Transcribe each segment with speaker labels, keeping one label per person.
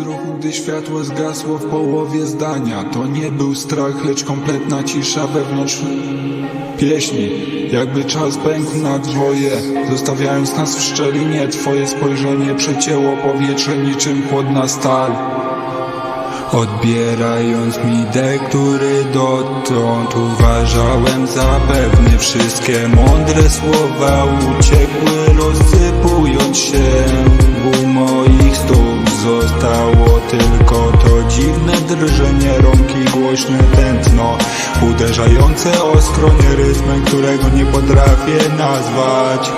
Speaker 1: bezruchu, gdy światło zgasło w połowie zdania. To nie był strach, lecz kompletna cisza wewnątrz pieśni. Jakby czas pękł na dwoje Zostawiając nas w szczelinie. Twoje spojrzenie przecięło powietrze niczym chłodna stal. Odbierając mi dek, który dotąd uważałem za pewny. Wszystkie mądre słowa uciekły, rozsypując się U moich zostało tylko to dziwne drżenie rąk i głośne tętno Uderzające oskronie rytmem, którego nie potrafię nazwać.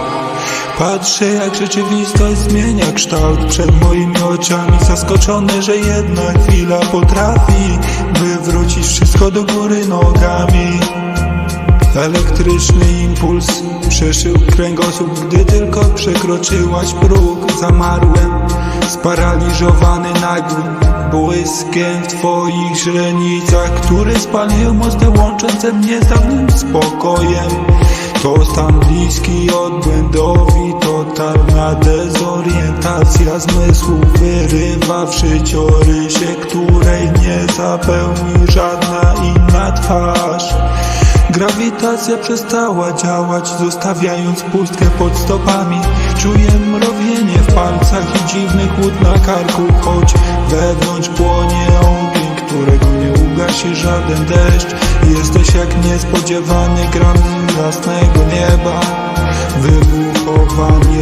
Speaker 1: Patrzę jak rzeczywistość zmienia kształt przed moimi oczami Zaskoczony, że jedna chwila potrafi Wywrócić wszystko do góry nogami. Elektryczny impuls przeszył kręgosłup Gdy tylko przekroczyłaś próg. Zamarłem, sparaliżowany nagłym błyskiem w twoich źrenicach Które spaliły mosty łączące mnie z dawnym spokojem. To stan bliski odbłędowi, totalna dezorientacja zmysłów wyrywa w życiorysie, której Grawitacja przestała działać, zostawiając pustkę pod stopami. Czuję mrowienie w palcach i dziwny chłód na karku, choć wewnątrz płonie ogień, którego nie ugasi żaden deszcz. Jesteś jak niespodziewany gram jasnego nieba.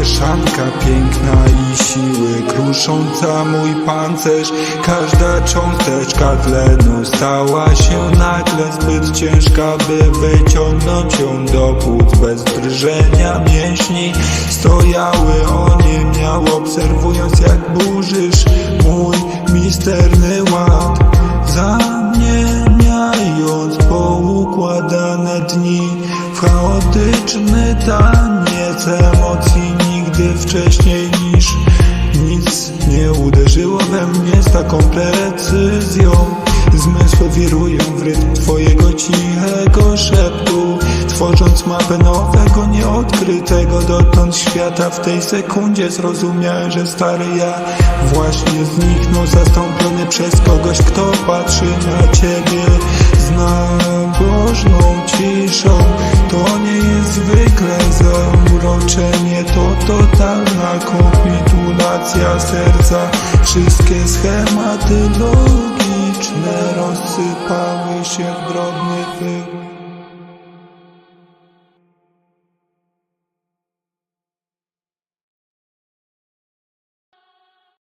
Speaker 1: Mieszanka piękna i siły krusząca mój pancerz. Każda cząsteczka tlenu stała się nagle zbyt ciężka By wyciągnąć ją do płuc bez drżenia mięśni. Stojały oniemiał obserwując jak burzysz mój misterny ład. Zamieniając poukładane dni w chaotyczny taniec emocji nigdy wcześniej niż nic nie uderzyło we mnie z taką precyzją. Zmysły wirują w rytm twojego cichego szeptu Tworząc mapę nowego, nieodkrytego. Dotąd świata W tej sekundzie zrozumiałem, że stary ja Właśnie zniknął zastąpiony przez kogoś, kto patrzy na ciebie Z nabożną ciszą. To nie jest zwykle zauroczenie To totalna kapitulacja serca. Wszystkie schematy logiczne rozsypały się w drobny pył